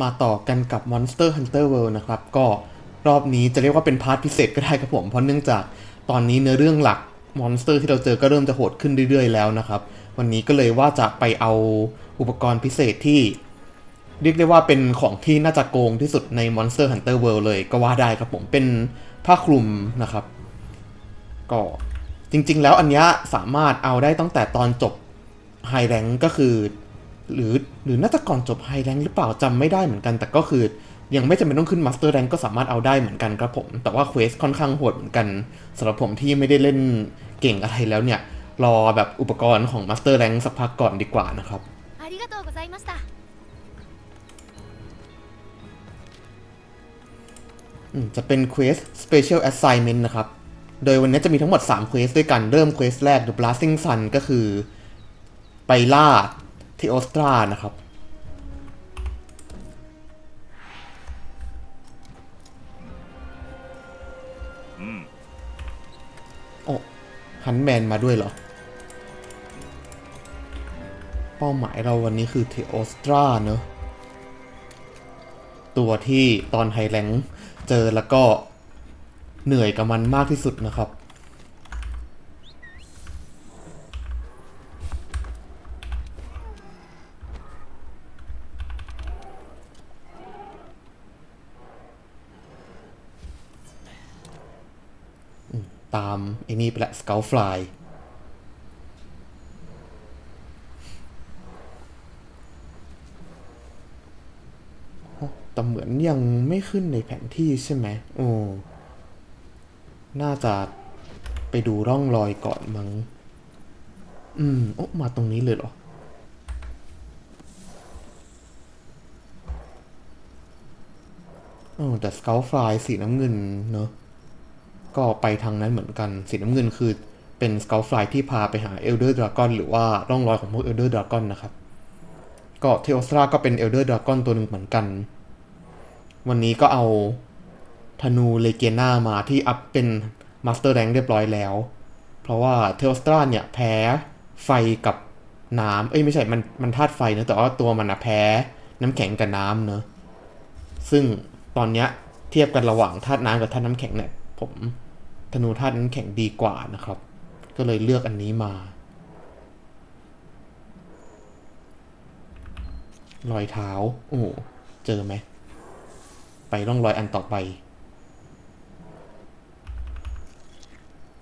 มาต่อกันกับ Monster Hunter World นะครับ ก็รอบนี้จะเรียกว่าเป็นพาร์ทพิเศษก็ได้ครับผม เพราะเนื่องจากตอนนี้เนื้อเรื่องหลักมอนสเตอร์ที่เราเจอก็เริ่มจะโหดขึ้นเรื่อยๆแล้วนะครับ วันนี้ก็เลยว่าจะไปเอาอุปกรณ์พิเศษที่ เรียกได้ว่าเป็นของที่น่าจะโกงที่สุดใน Monster Hunter World เลยก็ว่าได้ครับผมเป็นผ้าคลุมนะครับ ก็จริงๆ แล้วอันนี้สามารถเอาได้ตั้งแต่ตอนจบไฮแรงก็คือ หรือหรือน่าจะก่อนจบไฮแรงหรือเปล่าจำไม่ได้เหมือนกัน แต่ก็คือ ยังไม่จำเป็นต้องขึ้นมาสเตอร์แรงก็สามารถเอาได้เหมือนกันครับผม แต่ว่าเควสค่อนข้างโหดเหมือนกันสำหรับผมที่ไม่ได้เล่นเก่งอะไรแล้วเนี่ย รอแบบอุปกรณ์ของมาสเตอร์แรงสักพักก่อนดีกว่านะครับจะเป็นเควส Special Assignment นะครับ โดยวันนี้จะมีทั้งหมด3เควสด้วยกัน เริ่มเควสแรก The Blasting Sun ก็คือ ไปล่า ทโอสตรานะครับ โอ้ฮันแมนมาด้วยเหรอ เป้าหมายเราวันนี้คือเทโอสตราเนอะ ตัวที่ตอนไฮแลงค์เจอแล้วก็เหนื่อยกับมันมากที่สุดนะครับ ตามไอ้นี่ไปละสเกลฟลายแต่เหมือนยังไม่ขึ้นในแผนที่ใช่ไหมโอ้น่าจะไปดูร่องรอยก่อนมั้ง อืม โอ้มาตรงนี้เลยเหรอ อ๋อแต่สเกลฟลายสีน้ำเงินเนอะ ก็ไปทางนั้นเหมือนกัน สีน้ำเงินคือเป็นสเกลฟลายที่พาไปหาเอลเดอร์ดราก้อนหรือว่าร่องรอยของพวกเอลเดอร์ดราก้อนนะครับ ก็เทโอสตราก็เป็นเอลเดอร์ดราก้อนตัวหนึ่งเหมือนกัน วันนี้ก็เอาธนูเลเกน่ามาที่อัพเป็นมาสเตอร์แรงเรียบร้อยแล้ว เพราะว่าเทโอสตราเนี่ยแพ้ไฟกับน้ำ เอ้ยไม่ใช่ มันมันธาตุไฟนะแต่ว่าตัวมันอะแพ้น้ำแข็งกับน้ำเนอะซึ่งตอนเนี้ยเทียบกันระหว่างธาตุน้ำกับธาตุน้ำแข็งเนี่ยผม ธนูธาตุน้ำแข็งดีกว่านะครับ ก็เลยเลือกอันนี้มา รอยเท้า โอ้เจอไหม ไปร่องรอยอันต่อไป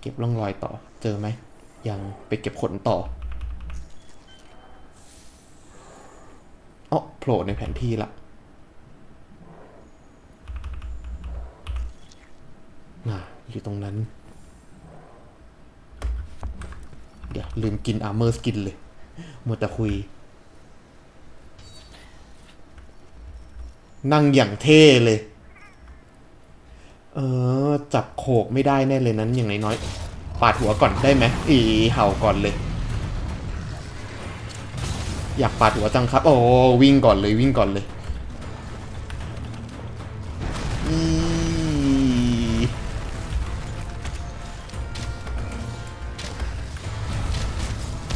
เก็บร่องรอยต่อ เจอไหม ยังไปเก็บขนต่ออ๋อโผล่ในแผนที่ละ น่ะ อยู่ตรงนั้น เดี๋ยวลืมกินอาร์เมอร์สกินเลยมัวแต่คุย นั่งอย่างเท่เลย เออ จับโขกไม่ได้แน่เลยนั้นอย่างน้อยๆปาดหัวก่อนได้ไหมอีเห่าก่อนเลย อยากปาดหัวจังครับ โอ้วิ่งก่อนเลยวิ่งก่อนเลย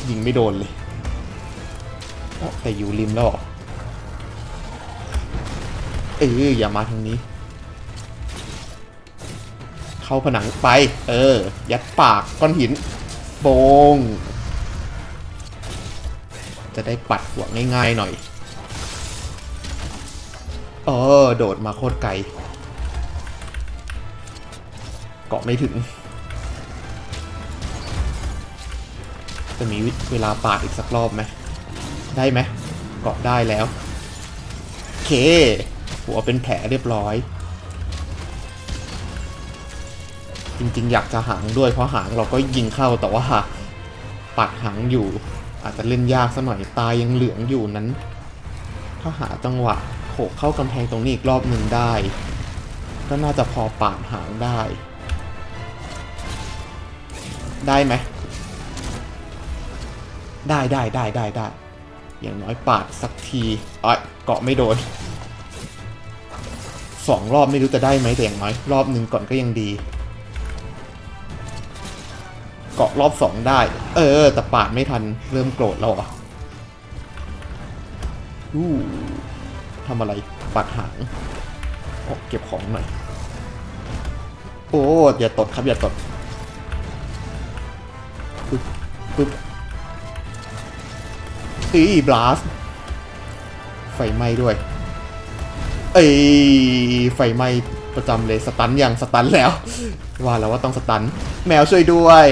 ยิงไม่โดนเลยแต่อยู่ริมแล้วเอออย่ามาทางนี้ เข้าผนังไป เออ ยัดปากก้อนหิน โบง จะได้ปัดหัวง่ายๆหน่อย เออ โดดมาโคตรไกล เกาะไม่ถึง จะมีเวลาปาดอีกสักรอบไหมได้ไหมเกาะได้แล้วโอเค หัวเป็นแผลเรียบร้อย จริงๆ อยากจะหางด้วยเพราะหางเราก็ยิงเข้าแต่ว่าปัดหางอยู่ อาจจะเล่นยากสัหน่อยตายังเหลืองอยู่นั้น ถ้าหาจังหวะโขกเข้ากำแพงตรงนี้อีกรอบหนึ่งได้ ก็น่าจะพอปาดหางได้ ได้ไหม ได้ได้ได้ได้ได้อย่างน้อยปาดสักทีอ้อยเกาะไม่โดนสองรอบไม่รู้จะได้ไหมแต่อย่างน้อยรอบหนึ่งก่อนก็ยังดี เกาะรอบสองได้ เออแต่ปาดไม่ทันเริ่มโกรธแล้วอะอู้ทำอะไรปัดหางโอ้เก็บของหน่อย โอ้อย่าตดครับอย่าตดปึ๊บปึ๊บ อีบลัสไฟไหม้ด้วย เอ้ยไฟไหม้ประจำเลยสตันยังสตันแล้ว ว่าแล้วว่าต้องสตัน แมวช่วยด้วย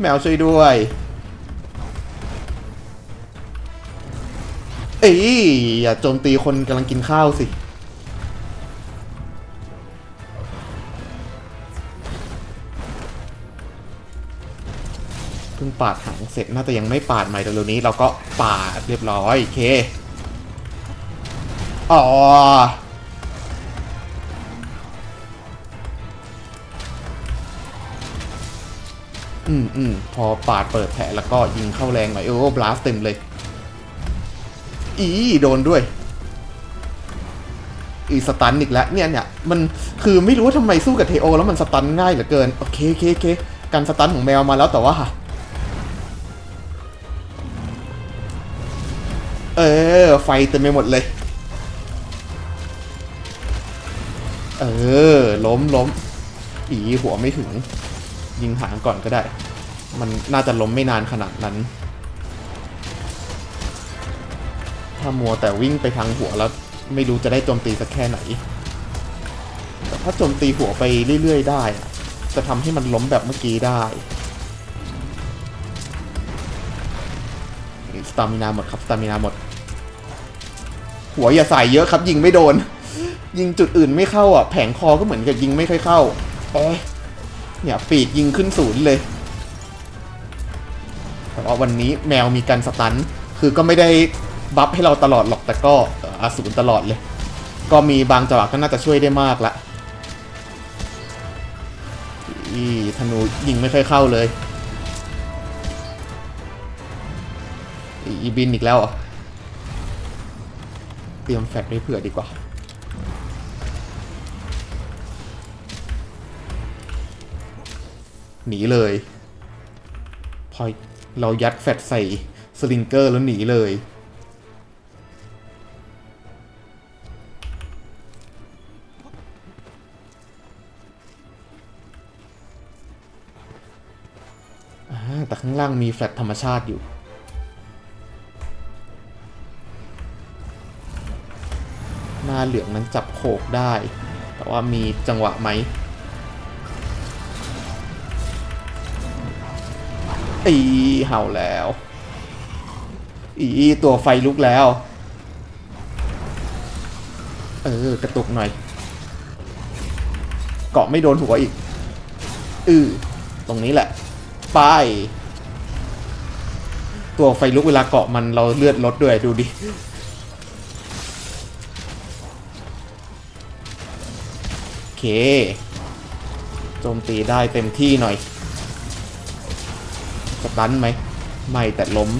แมวช่วยด้วย เอ้ยอย่าโจมตีคนกำลังกินข้าวสิ ปาดหางเสร็จน่าจะยังไม่ปาดใหม่ต่เร็วนี้ เราก็ปาดเรียบร้อยโอเคอ๋ออืมอืมพอปาดเปิดแผลแล้วก็ยิงเข้าแรงหน่อยโอ้บลาสเต็มเลย อีโดนด้วย อีสตันอีกแล้วเนี่ยเนี่ยมันคือไม่รู้ว่าทำไมสู้กับเทโอ แล้วมันสตันง่ายเหลือเกิน โอเคโอเคโอเคการสตันของแมวมาแล้วแต่ว่า ออไฟเต็มไปหมดเลย เออ ล้มล้มอีหัวไม่ถึง ยิงหางก่อนก็ได้ มันน่าจะล้มไม่นานขนาดนั้น ถ้ามัวแต่วิ่งไปทางหัวแล้ว ไม่รู้จะได้โจมตีสักแค่ไหน แต่ถ้าโจมตีหัวไปเรื่อย ๆ ได้ จะทำให้มันล้มแบบเมื่อกี้ได้สตามินาหมดครับสตามินาหมด หัวอย่าใส่เยอะครับ ยิงไม่โดน ยิงจุดอื่นไม่เข้าอะแผงคอก็เหมือนกับยิงไม่ค่อยเข้าโอ้ยเนี่ยปีกยิงขึ้นศูนย์เลยแต่ว่าวันนี้แมวมีการสตันคือก็ไม่ได้บัฟให้เราตลอดหรอกแต่ก็อาศูนย์ตลอดเลย ก็มีบางจังหวะก็น่าจะช่วยได้มากละอีธนูยิงไม่ค่อยเข้าเลย อีบินอีกแล้วเหรอ เตรียมแฟลชไว้เผื่อดีกว่า หนีเลย พอเรายัดแฟลชใส่สลิงเกอร์แล้วหนีเลยแต่ข้างล่างมีแฟลชธรรมชาติอยู่าเหลืองนั้นจับโขกได้ แต่ว่ามีจังหวะไหมอีเห่าแล้วอีตัวไฟลุกแล้ว เออกระตุกหน่อย เกาะไม่โดนหัวอีกอือตรงนี้แหละไปตัวไฟลุกเวลาเกาะมันเราเลือดลดด้วยดูดิ โอเคโจมตีได้เต็มที่หน่อย สตันไหม ไม่แต่ล้ม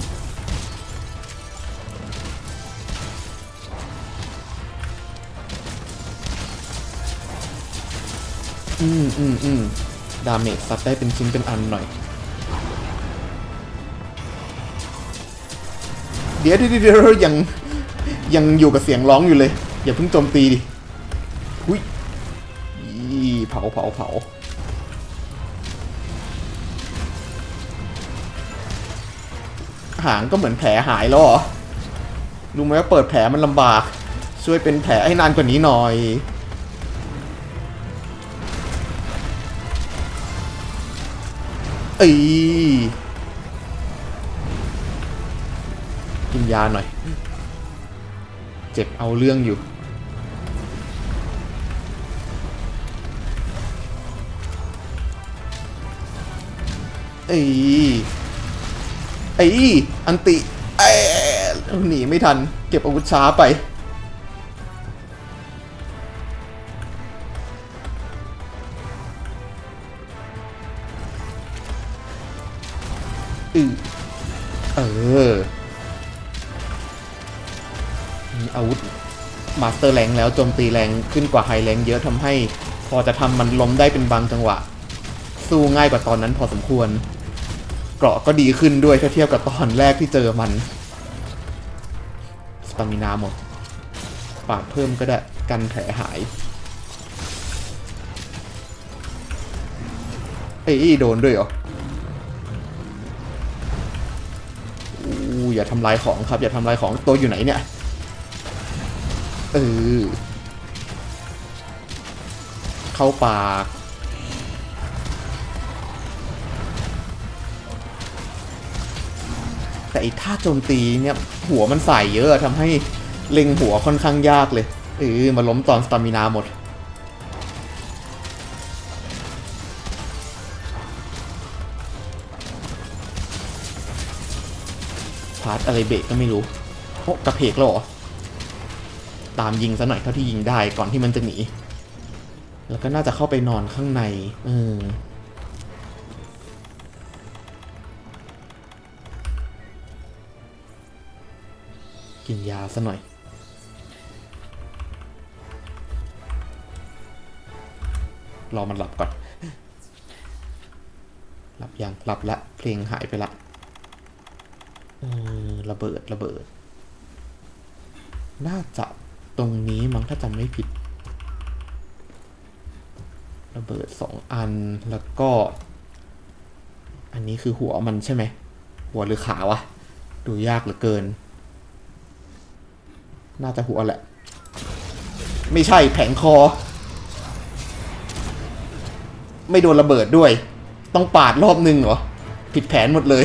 อืมอืมอืมดาเมจซัดได้เป็นชิ้นเป็นอันหน่อยเดี๋ยวเดี๋ยวเดี๋ยวยังยังอยู่กับเสียงร้องอยู่เลย อย่าเพิ่งโจมตีดิ เผาเผาเผาหางก็เหมือนแผลหายแล้วหรอรู้ไหมว่าเปิดแผลมันลำบาก ช่วยเป็นแผลให้นานกว่านี้หน่อย เอ้กินยาหน่อย เจ็บเอาเรื่องอยู่ เอ้ยไอ้ยอันติเอ้หนีไม่ทัน เก็บอาวุธช้าไป อือเออ มีอาวุธมาสเตอร์แรงแล้วโจมตีแรงขึ้นกว่าไฮแรงเยอะทำให้ พอจะทำมันล้มได้เป็นบางจังหวะ สู้ง่ายกว่าตอนนั้นพอสมควร เกราะก็ดีขึ้นด้วยถ้าเทียบกับตอนแรกที่เจอมันสตามินาหมด ปาดเพิ่มก็ได้กันแผลหายเอ้ยโดนด้วยเหรออู้อย่าทำลายของครับ อย่าทำลายของตัวอยู่ไหนเนี่ยเออเข้าปาก แต่ไอ้ท่าโจมตีเนี่ยหัวมันใส่เยอะทำให้เล็งหัวค่อนข้างยากเลยเออมาล้มตอนสตามินาหมดพาร์ทอะไรเบรกก็ไม่รู้โอ้กระเพกแล้วหรอ ตามยิงซะหน่อยเท่าที่ยิงได้ก่อนที่มันจะหนี แล้วก็น่าจะเข้าไปนอนข้างใน เออ กินยาซะหน่อย รอมันหลับก่อน หลับยังหลับละ เพลงหายไปละระเบิดระเบิด น่าจะตรงนี้มั้งถ้าจำไม่ผิด ระเบิดสองอันแล้วก็ อันนี้คือหัวมันใช่ไหม หัวหรือขาวะ ดูยากเหลือเกิน น่าจะหัวแหละ ไม่ใช่แผงคอ ไม่โดนระเบิดด้วย ต้องปาดรอบนึงเหรอ ผิดแผนหมดเลย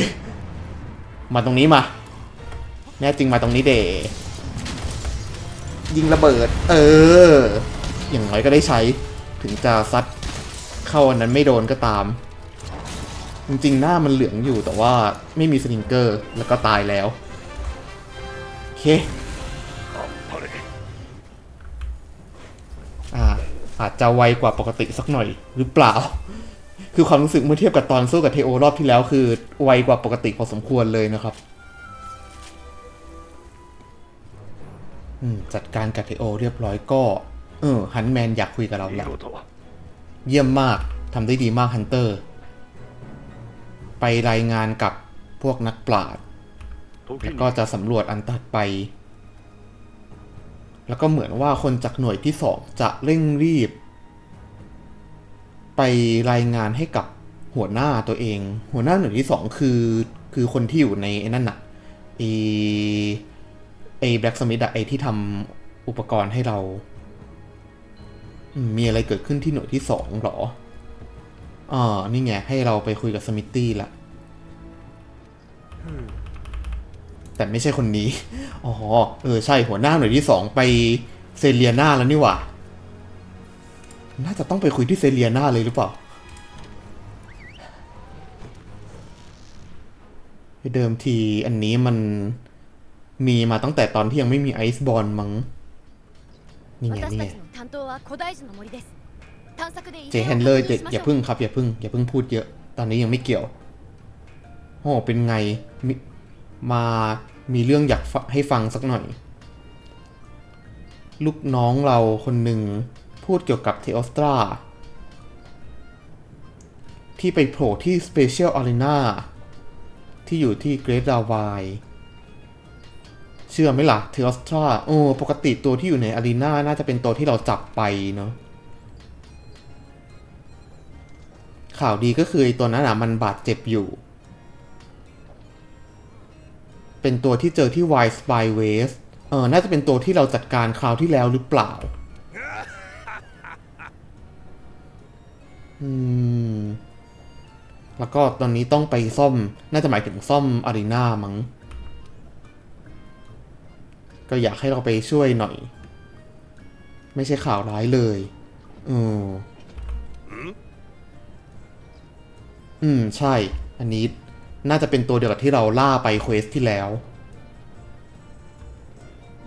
มาตรงนี้มา แน่จริงมาตรงนี้เดยิงระเบิด เออ อย่างน้อยก็ได้ใช้ ถึงจะซัดเข้าอันนั้นไม่โดนก็ตาม จริงๆ หน้ามันเหลืองอยู่แต่ว่าไม่มีสลิงเกอร์ แล้วก็ตายแล้ว โอเค อาจจะไวกว่าปกติสักหน่อยหรือเปล่า คือความรู้สึกเมื่อเทียบกับตอนสู้กับเทโอรอบที่แล้วคือไวกว่าปกติพอสมควรเลยนะครับจัดการกับเทโอเรียบร้อยก็ เออฮันแมนอยากคุยกับเราแล้วเยี่ยมมากทำได้ดีมากฮันเตอร์ ไปรายงานกับพวกนักปราชญ์แล้วก็จะสำรวจอันตัดไป แล้วก็เหมือนว่าคนจากหน่วยที่สองจะเร่งรีบ ไปรายงานให้กับหัวหน้าตัวเอง หัวหน้าหน่วยที่สองคือ คือคนที่อยู่ในไอ้นั่นน่ะไอไอแบล็กสมิธอะไอที่ทำอุปกรณ์ให้เรา มีอะไรเกิดขึ้นที่หน่วยที่สองหรออ่านี่ไง ให้เราไปคุยกับสมิธตี้ละ แต่ไม่ใช่คนนี้ อ๋อ เออ ใช่หัวหน้าหน่วยที่สองไปเซเลียนาแล้วนี่หว่า น่าจะต้องไปคุยที่เซเลียนาเลยหรือเปล่า เดิมทีอันนี้มันมีมาตั้งแต่ตอนที่ยังไม่มีไอซ์บอลมั้ง นี่ไงนี่ไงเจแฮนเลอร์อย่าพึ่งครับ อย่าพึ่ง อย่าพึ่งพูดเยอะ ตอนนี้ยังไม่เกี่ยวโอ้เป็นไงมา มีเรื่องอยากให้ฟังสักหน่อย ลูกน้องเราคนหนึ่งพูดเกี่ยวกับเทออสตราที่ไปโผล่ที่ Special Arena ที่อยู่ที่เกร t ดาวายเชื่อไหมล่ะเทออสตราโอ้ปกติตัวที่อยู่ในอารีนาน่าจะเป็นตัวที่เราจับไปเนาะข่าวดีก็คือตัวนั้นอะมันบาดเจ็บอยู่ เป็นตัวที่เจอที่ Wild Spy Waste เออน่าจะเป็นตัวที่เราจัดการคราวที่แล้วหรือเปล่า อืม แล้วก็ตอนนี้ต้องไปซ่อม น่าจะหมายถึงซ่อมอารีนามั้ง ก็อยากให้เราไปช่วยหน่อย ไม่ใช่ข่าวร้ายเลยอืมอืม ใช่ อันนี้ น่าจะเป็นตัวเดียวกับที่เราล่าไปเควสที่แล้ว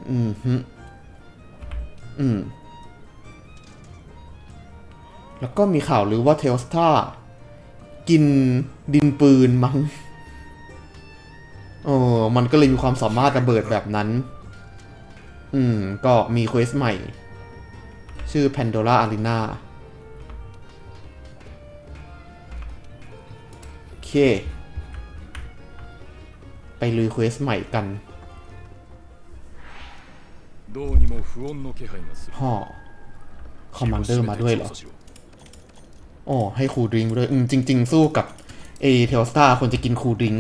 อืมฮึอืม แล้วก็มีข่าวหรือว่าเทลสตากินดินปืนมั้งเออมันก็เลยมีความสามารถระเบิดแบบนั้น อืม ก็มีเควสใหม่ ชื่อ Pandora Arena โอเค ไปรีเควสใหม่กันห่อคอมมานเดอร์มาด้วยเหรออ๋อให้คูดริงด้วย อืม จริง ๆ สู้กับเอเทลสตาคนจะกินคูดริง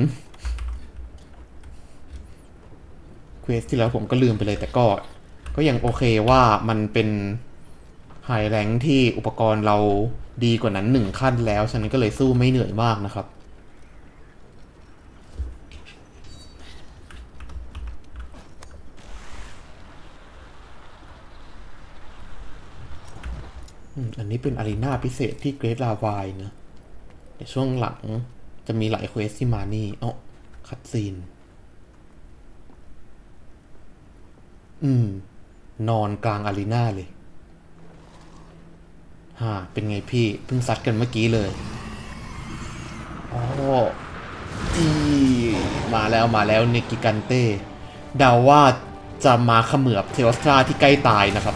เควสที่แล้วผมก็ลืมไปเลยแต่ก็ ก็ยังโอเคว่ามันเป็นไฮแรงที่อุปกรณ์เราดีกว่านั้นหนึ่งขั้นแล้ว ฉะนั้นก็เลยสู้ไม่เหนื่อยมากนะครับ เป็นอารีนาพิเศษที่เกรดลาวายนะแต่ช่วงหลังจะมีหลายเควสที่มานี่อ๋อคัดซีน อืม นอนกลางอารีนาเลยฮ่าเป็นไงพี่เพิ่งซัดกันเมื่อกี้เลยอ๋ออีมาแล้วมาแล้วเนกิกันเต้เดาว่าจะมาเขมือบเทอสตราที่ใกล้ตายนะครับ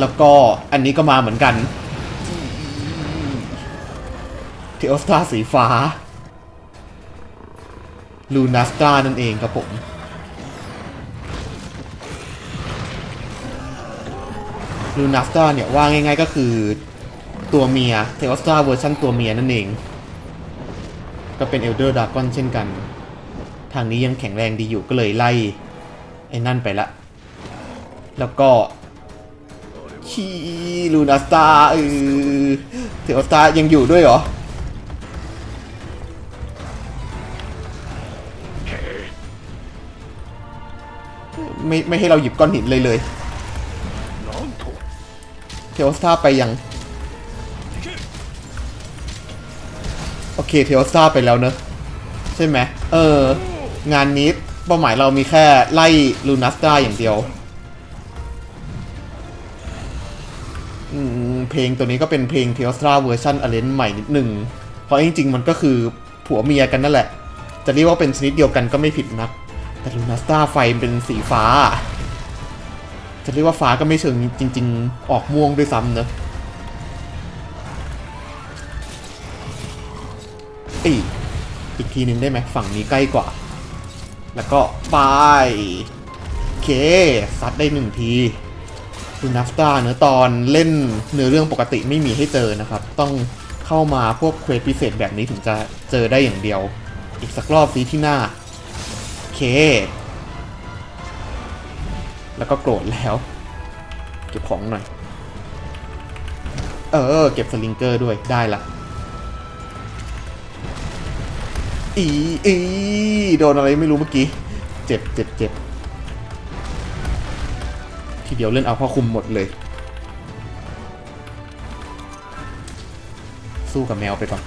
แล้วก็อันนี้ก็มาเหมือนกันเทอสตาสีฟ้าลูนัสตานั่นเองครับผมลูนัสตาเนี่ยว่าง่าย ๆก็คือตัวเมียเทอสตาเวอร์ชันตัวเมียนั่นเอง ก็เป็นเอลเดอร์ดากอนเช่นกัน ทางนี้ยังแข็งแรงดีอยู่ก็เลยไล่ ไอ้นั่นไปละ แล้วก็ คีลูนาสตาเออเทลสตายังอยู่ด้วยเหรอไม่ไม่ให้เราหยิบก้อนหินเลยเลย เทลสตาไปยัง โอเคเทลสตาไปแล้วเนอะใช่ไหมเออ งานนี้เป้าหมายเรามีแค่ไล่ลูนัสตาอย่างเดียว เพลงตัวนี้ก็เป็นเพลงเทอสตาเวอร์ชันอเลนใหม่นิดหนึ่งเพราะจริงๆ มันก็คือผัวเมียกันนั่นแหละ จะเรียกว่าเป็นชนิดเดียวกันก็ไม่ผิดนัก แต่ลูนัสตาไฟเป็นสีฟ้า จะเรียกว่าฟ้าก็ไม่เชิงจริง ๆ ออกม่วงด้วยซ้ำเนอะอีอีกทีหนึ่งได้ไหมฝั่งนี้ใกล้กว่า แล้วก็ไปโอเค ซัดได้หนึ่งที ดูนัฟตาเนื้อตอนเล่นเนื้อเรื่องปกติไม่มีให้เจอนะครับ ต้องเข้ามาพวกเควสพิเศษแบบนี้ถึงจะเจอได้อย่างเดียว อีกสักรอบซีที่หน้าโอเค แล้วก็โกรธแล้ว เก็บของหน่อย เออ เก็บสลิงเกอร์ด้วยได้ละอีอีโดนอะไรไม่รู้เมื่อกี้ เจ็บเจ็บเจ็บ ทีเดียวเล่นเอาผ้าคลุมหมดเลย สู้กับแมวไปก่อน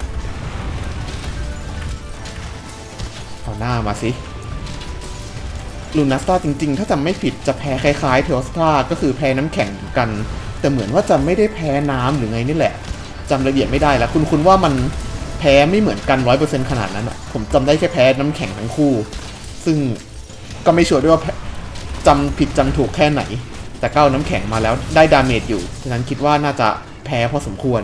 เอาหน้ามาสิลูนัสตาจริงๆ ถ้าจำไม่ผิดจะแพ้คล้ายๆเทอสตาก็คือแพ้น้ำแข็งกัน แต่เหมือนว่าจะไม่ได้แพ้น้ำหรือไงนี่แหละจำรายละเอียดไม่ได้แล้ว คุณคุณว่ามันแพ้ไม่เหมือนกันร้อยเปอร์เซ็นขนาดนั้นอะผมจำได้แค่แพ้น้ำแข็งทั้งคู่ ซึ่งก็ไม่ชัวร์ด้วยว่าจำผิดจำถูกแค่ไหน แต่ก็เอาน้ำแข็งมาแล้วได้ดาเมจอยู่ฉะนั้นคิดว่าน่าจะแพ้พอสมควร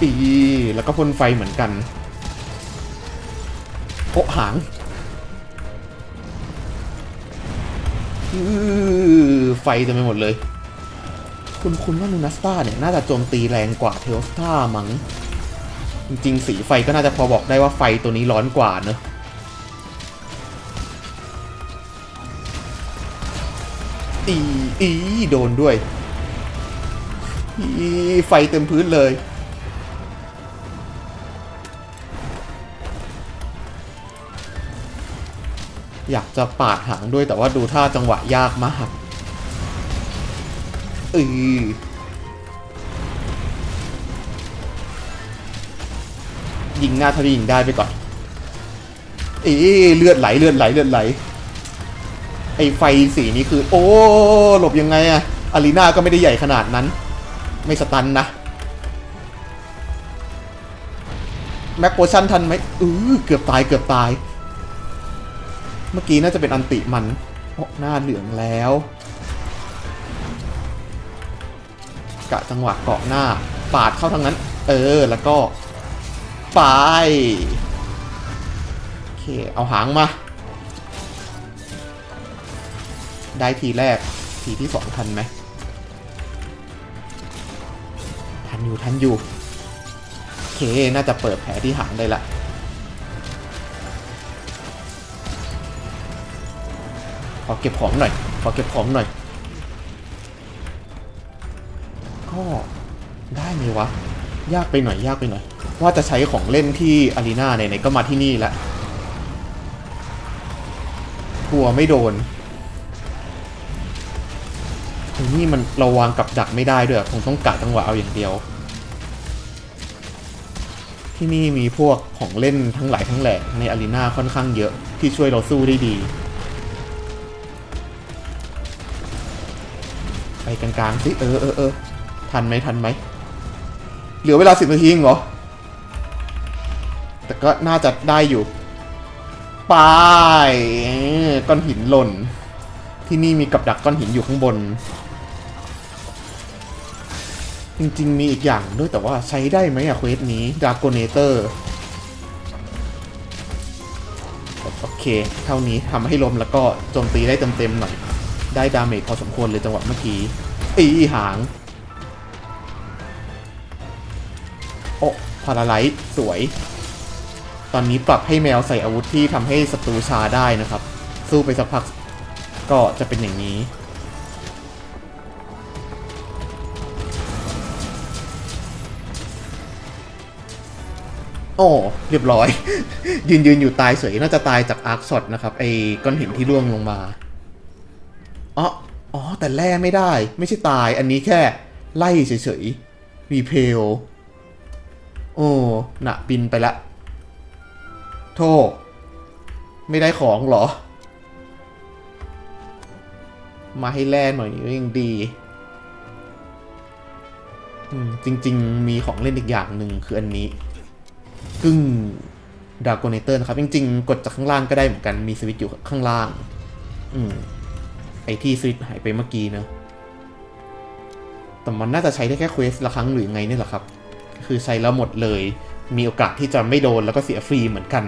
อีแล้วก็พ่นไฟเหมือนกันโอะหางอไฟเต็มไปหมดเลย คุณคุณว่าลูนัสตาเนี่ย น่าจะโจมตีแรงกว่าเทลสตามั้ง จริงๆ สีไฟก็น่าจะพอบอกได้ว่าไฟตัวนี้ร้อนกว่าเนอะ อีโดนด้วยอีไฟเต็มพื้นเลย อยากจะปาดหางด้วยแต่ว่าดูท่าจังหวะยากมากเออยิงหน้าทะเลยิงได้ไปก่อนเอ๊เลือดไหลเลือดไหลเลือดไหล ไอไฟสีนี้คือ โอ้ หลบยังไงอะอารีนาก็ไม่ได้ใหญ่ขนาดนั้น ไม่สตันนะแม็กโพชั่นทันไหมอือเกือบตายเกือบตาย เมื่อกี้น่าจะเป็นอันติมันโอ้หน้าเหลืองแล้ว กะจังหวะเกาะหน้า ปาดเข้าทางนั้น เออ แล้วก็ ไปเค เอาหางมา ได้ทีแรก ทีที่สองทันไหม ทันอยู่ ทันอยู่ โอเค น่าจะเปิดแผลที่หางได้ละขอเก็บของหน่อย ขอเก็บของหน่อย ก็ได้ไหมวะ ยากไปหน่อย ยากไปหน่อย ว่าจะใช้ของเล่นที่อารีนาไหนๆก็มาที่นี่ล้วกลัวไม่โดน นี่มันเราวางกับดักไม่ได้ด้วยคงต้องกะจังหวะเอาอย่างเดียว ที่นี่มีพวกของเล่นทั้งหลายทั้งแหล่ในอารีนาค่อนข้างเยอะที่ช่วยเราสู้ได้ดี ไปกลางๆสิเออเออเออทันไหมทันไหมเหลือเวลาสิบนาทีเองเหรอ แต่ก็น่าจะได้อยู่ไปก้อนหินหล่นที่นี่มีกับดักก้อนหินอยู่ข้างบน จริง ๆ มีอีกอย่างด้วยแต่ว่าใช้ได้ไหมอะเควสนี้ดากเนเตอร์โอเค เท่านี้ทำให้ลมแล้วก็โจมตีได้เต็มๆหน่อย ได้ดาเมจพอสมควรเลยจังหวะเมื่อกี้อีหาง โอ้พาราไลท์สวย ตอนนี้ปรับให้แมวใส่อาวุธที่ทำให้ศัตรูชาได้นะครับ สู้ไปสักพักก็จะเป็นอย่างนี้ โอ้เรียบร้อย ยืนยืนอยู่ตายเฉยน่าจะตายจากอาร์คช็อตนะครับ ไอ้ก้อนหินที่ร่วงลงมาอ๋ออ๋อ แต่แล่ไม่ได้ ไม่ใช่ตาย อันนี้แค่ไล่เฉยๆรีเพล โอ้หนะบินไปละ โทษ ไม่ได้ของเหรอ มาให้แล่หน่อยยังดีอืมจริง ๆ มีของเล่นอีกอย่างหนึ่งคืออันนี้ กึ่งดา g โกเนเตอร์นะครับ จริง ๆ กดจากข้างล่างก็ได้เหมือนกันมีสวิตช์อยู่ข้างล่าง อืมไอที่สวิตช์หายไปเมื่อกี้เนอะแต่มันน่าจะใช้ได้แค่เควสละครั้งหรือไงเนี่ยแหละครับ คือใช้แล้วหมดเลย มีโอกาสที่จะไม่โดนแล้วก็เสียฟรีเหมือนกัน